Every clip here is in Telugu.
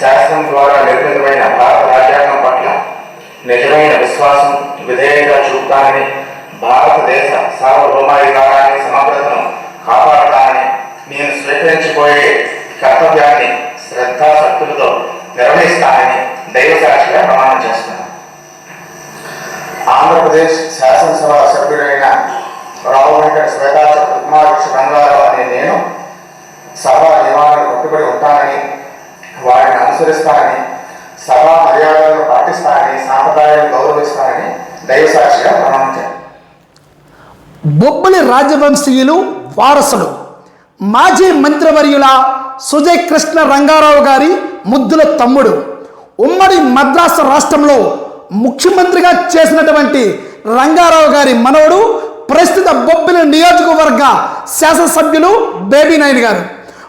శాసనం ద్వారా నిర్మితమైన భారత రాజ్యాంగం పట్ల నిజమైన విశ్వాసం విధేయత చూపుతానని భారతదేశ సార్వభౌమాధికారాన్ని సమగ్రతను కాపాడతానని నేను స్వీకరించబోయే కర్తవ్యాన్ని శ్రద్ధాశక్తులతో నిర్వహిస్తానని దైవసాక్షిగా ప్రమాణం చేస్తున్నాను. ఆంధ్రప్రదేశ్ శాసనసభ సభ్యుడైన రావు వెంకట శ్వేతాచ కుమారకృష్ణ రంగారావు అనే అనుసరిస్తానని సభా మర్యాదలను పాటిస్తానని సాంప్రదాయాలను గౌరవిస్తానని దయసాక్షిగా ప్రమాణించారు బొబ్బలి రాజవంశీయులు వారసులు. మాజీ మంత్రివర్యుల సుజయ్ కృష్ణ రంగారావు గారి ముద్దుల తమ్ముడు. ఉమ్మడి మద్రాసు రాష్ట్రంలో ముఖ్యమంత్రిగా చేసినటువంటి రంగారావు గారి మనవడు ప్రస్తుత బొబ్బిలి నియోజకవర్గ శాసనసభ్యులు బేబీ నాయుడు గారు.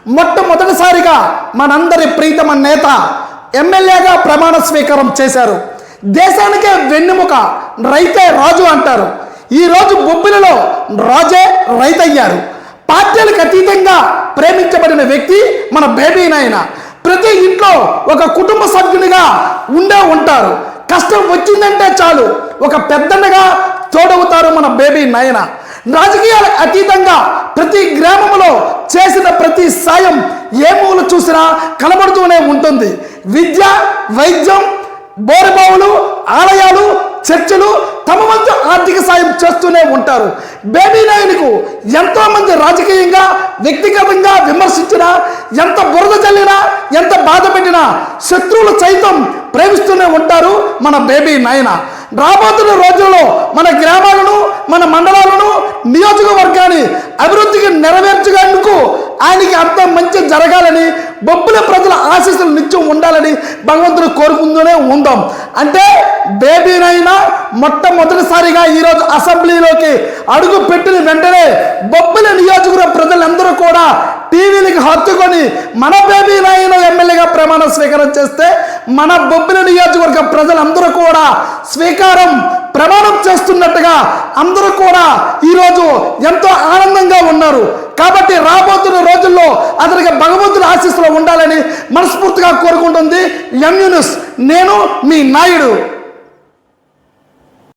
మొట్టమొదటిసారిగా మనందరి ప్రీతమ నేత ఎమ్మెల్యేగా ప్రమాణ స్వీకారం చేశారు. దేశానికే వెన్నెముక రైతే రాజు అంటారు. ఈ రోజు బొబ్బిలిలో రాజే రైతయ్యారు. పార్టీలకు అతీతంగా ప్రేమించబడిన వ్యక్తి మన బేబీ నాయన. ప్రతి ఇంట్లో ఒక కుటుంబ సభ్యునిగా ఉండే ఉంటారు. కష్టం వచ్చిందంటే చాలు. ఒక పెద్దన్నగా తోడవుతారు మన బేబీ నాయన. రాజకీయాలకు అతీతంగా ప్రతి గ్రామంలో చేసిన ప్రతి సాయం ఏ మూలు చూసినా కనబడుతూనే ఉంటుంది. విద్య వైద్యం బోరుబావులు ఆలయాలు చర్చలు తమ వంతు ఆర్థిక సాయం చేస్తూనే ఉంటారు. బేబీ నాయనకు ఎంతో మంది రాజకీయంగా వ్యక్తిగతంగా విమర్శించినా ఎంత బురద చల్లినా ఎంత బాధ పెట్టినా శత్రువులు సైతం ప్రేమిస్తూనే ఉంటారు మన బేబీ నాయన. రాబోతున్న రోజుల్లో మన గ్రామాలను మన మండలాలను నియోజకవర్గాన్ని అభివృద్ధికి నెరవేర్చగానుకు ఆయనకి అంత మంచి జరగాలని బొబ్బుల ప్రజల ఆశీస్సులు నిత్యం ఉండాలని భగవంతుడు కోరుకుంటూనే ఉందాం. అంటే బేబీనైనా మొట్టమొదటిసారిగా ఈరోజు అసెంబ్లీలోకి అడుగు పెట్టిన వెంటనే బొబ్బుల నియోజకవర్గ ప్రజలందరూ కూడా టీవీలకు హత్తుకొని మన బేబీ నాయన ఎమ్మెల్యేగా ప్రమాణ స్వీకారం చేస్తే మన బొబ్బిలి నియోజకవర్గ ప్రజలందరూ కూడా స్వీకారం ప్రమాణం చేస్తున్నట్టుగా అందరూ కూడా ఈరోజు ఎంతో ఆనందంగా ఉన్నారు. కాబట్టి రాబోతున్న రోజుల్లో అతనికి భగవంతుడి ఆశీస్సులో ఉండాలని మనస్ఫూర్తిగా కోరుకుంటుంది. ఎంయూనిస్ నేను మీ నాయుడు.